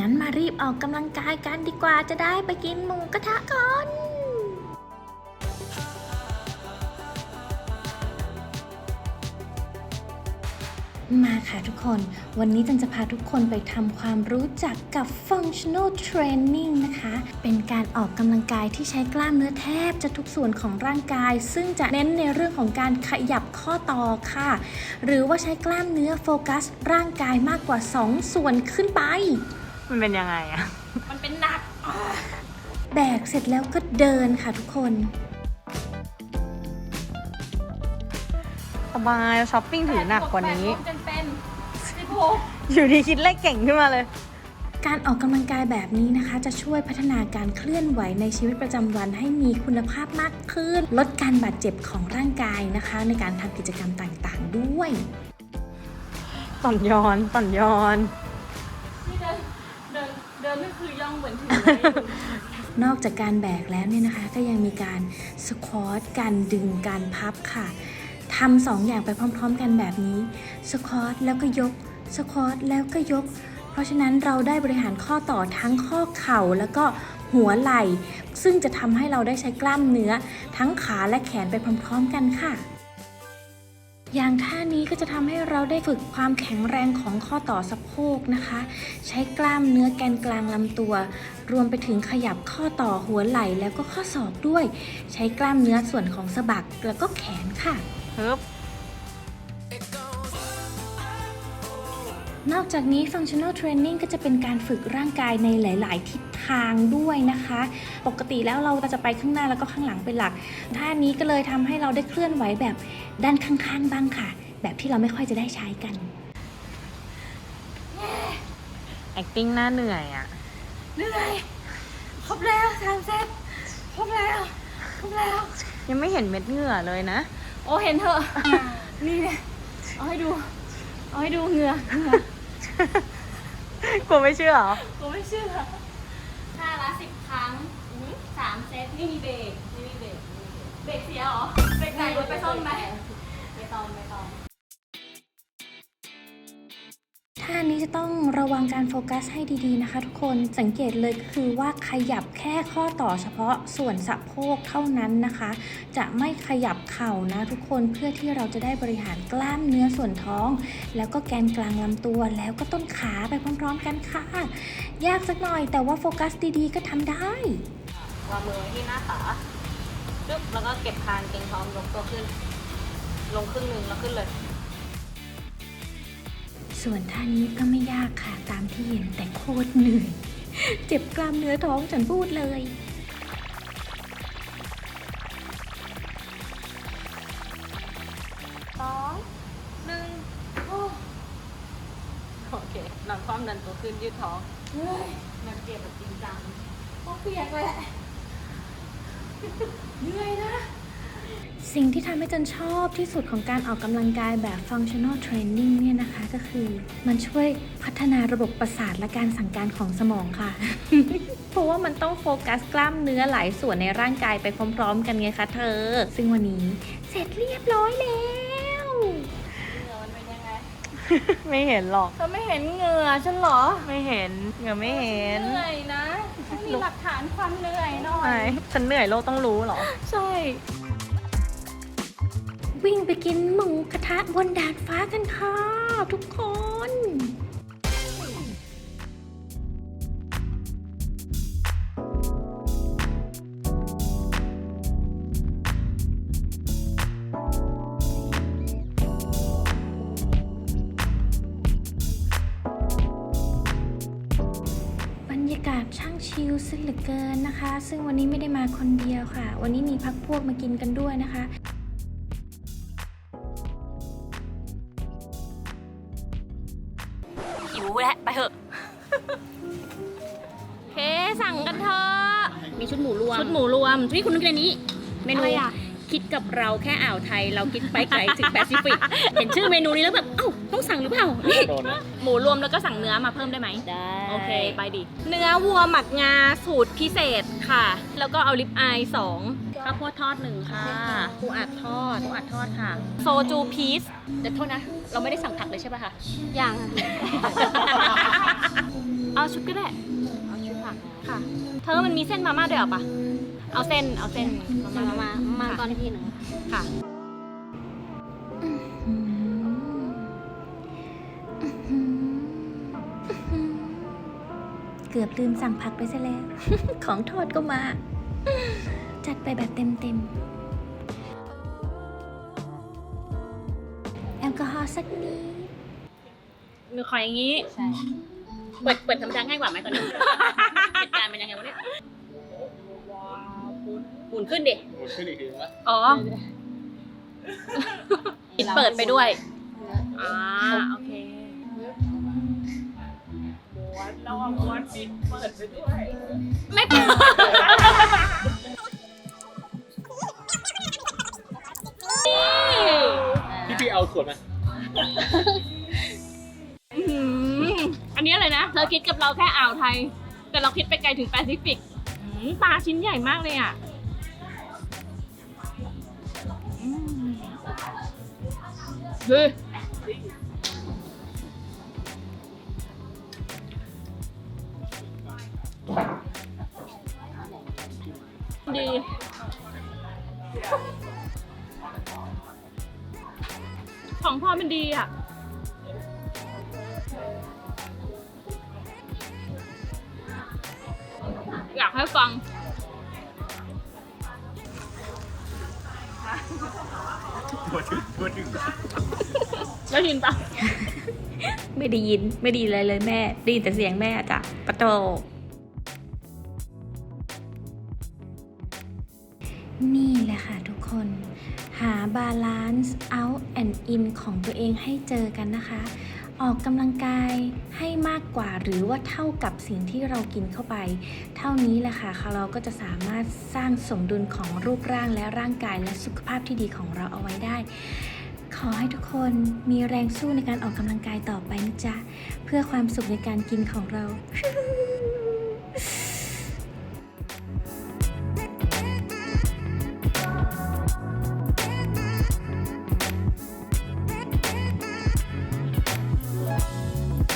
งั้นมารีบออกกำลังกายกันดีกว่าจะได้ไปกินหมูกระทะก่อนมาค่ะทุกคน วันนี้จันจะพาทุกคนไปทำความรู้จักกับ functional training นะคะ เป็นการออกกำลังกายที่ใช้กล้ามเนื้อแทบจะทุกส่วนของร่างกาย ซึ่งจะเน้นในเรื่องของการขยับข้อต่อค่ะ หรือว่าใช้กล้ามเนื้อโฟกัสร่างกายมากกว่า 2 ส่วนขึ้นไป มันเป็นยังไงอะ มันเป็นหนัก แบกเสร็จแล้วก็เดินค่ะทุกคน สบายช้อปปิ้งถือหนักกว่านี้ เป็นเป็นสิบหกอยู่ดีคิดเลขเก่งขึ้นมาเลย การออกกำลังกายแบบนี้นะคะ จะช่วยพัฒนาการเคลื่อนไหวในชีวิตประจำวันให้มีคุณภาพมากขึ้น ลดการบาดเจ็บของร่างกายนะคะ ในการทำกิจกรรมต่างๆ ด้วยต่อนยอนต่อนยอนนี่เดิน เดินเดินไม่คือย่องเหมือนถือนอกจากการแบกแล้วเนี่ยนะคะ ก็ยังมีการสควอตการดึงการพับค่ะทำสองอย่างไปพร้อม ๆ กันแบบนี้สควอตแล้วก็ยกสควอตแล้วก็ยก เพราะฉะนั้นเราได้บริหารข้อต่อทั้งข้อเข่าแล้วก็หัวไหล่ ซึ่งจะทำให้เราได้ใช้กล้ามเนื้อ ทั้งขาและแขนไปพร้อม ๆ กันค่ะ อย่างท่านี้ก็จะทำให้เราได้ฝึกความแข็งแรงของข้อต่อสะโพกนะคะ ใช้กล้ามเนื้อแกนกลางลำตัว รวมไปถึงขยับข้อต่อหัวไหล่แล้วก็ข้อศอกด้วย ใช้กล้ามเนื้อส่วนของสะบักแล้วก็แขนค่ะฮึบ นอกจากนี้ functional training ก็จะเป็นการฝึกร่างกายในหลาย ๆ ทิศทางด้วยนะคะ ปกติแล้วเราจะไปข้างหน้าแล้วก็ข้างหลังเป็นหลัก ท่านี้ก็เลยทำให้เราได้เคลื่อนไหวแบบด้านข้าง ๆ บ้างค่ะ แบบที่เราไม่ค่อยจะได้ใช้กัน acting หน้าเหนื่อยอะเหนื่อยครบแล้วสามเซตครบแล้วครบแล้ว ยังไม่เห็นเม็ดเหงื่อเลยนะ โอ้เห็นเถอะ นี่เนี่ยเอาให้ดู เอาให้ดูเหงื่อเหงื่อกลัวไม่เชื่อเหรอ กูไม่เชื่อท่าละสิบครั้งสามเซตนี่มีเบรกนี่มีเบรกนี่มีเบรกเบรกเสียเหรอเบรกไหนไปซ่อมไหม ไม่ซ่อมไม่ซ่อม ท่านี้จะต้องระวังการโฟกัสให้ดีๆนะคะ ทุกคนสังเกตเลยก็คือว่าขยับแค่ข้อต่อเฉพาะส่วนสะโพกเท่านั้นนะคะ จะไม่ขยับเข่านะทุกคนเพื่อที่เราจะได้บริหารกล้ามเนื้อส่วนท้อง แล้วก็แกนกลางลำตัวแล้วก็ต้นขาไปพร้อมๆกันค่ะ ยากสักหน่อยแต่ว่าโฟกัสดีๆ ก็ทำได้วางมือไว้ที่หน้าขาปึ๊บแล้วก็เก็บคางเกรงท้องยกตัวขึ้น ลงครึ่งหนึ่งแล้วขึ้นเลย ส่วนท่านี้ก็ไม่ยากค่ะตามที่เห็นแต่โคตรเหนื่อย เจ็บกล้ามเนื้อท้องฉันพูดเลยสองหนึ่งโอ้โอเคนอนคว่ำดันตัวขึ้นยืดท้องเฮ้ยมันเก็บแบบจริงจังก็เปียกแหละเหนื่อยนะ สิ่งที่ทำให้จันชอบที่สุดของการออกกำลังกายแบบ functional training เนี่ยนะคะก็คือมันช่วยพัฒนาระบบประสาทและการสั่งการของสมองค่ะ เพราะว่ามันต้องโฟกัสกล้ามเนื้อหลายส่วนในร่างกายไปพร้อมๆ กันไงคะเธอ ซึ่งวันนี้เสร็จเรียบร้อยแล้วเหงื่อมันเป็นยังไงไม่เห็นหรอก เธอไม่เห็นเหงื่อฉันเหรอ ไม่เห็นเหงื่อไม่เห็น เหนื่อยนะฉันมีหลักฐานความเหนื่อยหน่อไหนยฉันเหนื่อยโลกต้องรู้เหรอ ใช่ วิ่งไปกินหมูกระทะบนดาดฟ้ากันค่ะทุกคนบรรยากาศช่างชิลซะเหลือเกินนะคะ ซึ่งวันนี้ไม่ได้มาคนเดียวค่ะ วันนี้มีพักพวกมากินกันด้วยนะคะ เคสั่งกันเถอะมีชุดหมูรวมชุดหมูรวมที่คุณนึกในนี้ เมนูอะไรอะคิดกับเราแค่อ่าวไทย เราคิดไปไกลถึงแปซิฟิก เห็นชื่อเมนูนี้แล้วแบบเอ้าต้องสั่งหรือเปล่านี่หมูรวมแล้วก็สั่งเนื้อมาเพิ่มได้ไหม ได้โอเค ไปดิ เนื้อวัวหมักงาสูตรพิเศษค่ะ แล้วก็เอาลิปอายสองข้าวโพดทอดหนึ่งค่ะปูอัดทอดปูอัดทอดค่ะ โซจูพีซเดี๋ยวโทษนะ เราไม่ได้สั่งผักเลยใช่ป่ะคะ อย่างเอา ชุดก็ได้ เอาชุดผักค่ะ เธอมันมีเส้นมาม่าด้วยเหรอปะเอาเส้น เอาเส้นมามาม่ามามามาก่อนทีหนึ่งค่ะอืมอืมอืมเกือบลืมสั่งผักไปซะแล้ว ของทอดก็มา จัดไปแบบเต็มๆ แอลกอฮอล์สักนิด มือคอยอย่างนี้ ใช่ เปิดเปิดทำทางง่ายกว่าไหมตอนนี้ เหตุการณ์เป็นยังไงวะเนี่ยหมุนขึ้นดิ หมดขึ้นอีกทีวะอ๋อปิดเปิดไปด้วย อ่า โอเคไม่เปิดพี่พี่เอาขวดมาอื้อหือ อันนี้อะเธอคิดกับเราแค่อ่าวไทย แต่เราคิดไปไกลถึงแปซิฟิกหือปลาชิ้นใหญ่มากเลยอะอืมเฮ้ยดี ของพ่อมันดีอะ ให้ฟัง ตัวถึงตัวถึงแล้วยินปะไม่ได้ยินไม่ไดีเลยเลยแม่ได้ยินแต่เสียงแม่จ้ะปะโตนี่แหละค่ะทุกคน หาบาลานซ์ out and in ของตัวเองให้เจอกันนะคะ ออกกำลังกายให้มากกว่าหรือว่าเท่ากับสิ่งที่เรากินเข้าไป เท่านี้แหละค่ะเราก็จะสามารถสร้างสมดุลของรูปร่างและร่างกายและสุขภาพที่ดีของเราเอาไว้ได้ ขอให้ทุกคนมีแรงสู้ในการออกกำลังกายต่อไปนะจ๊ะ เพื่อความสุขในการกินของเรา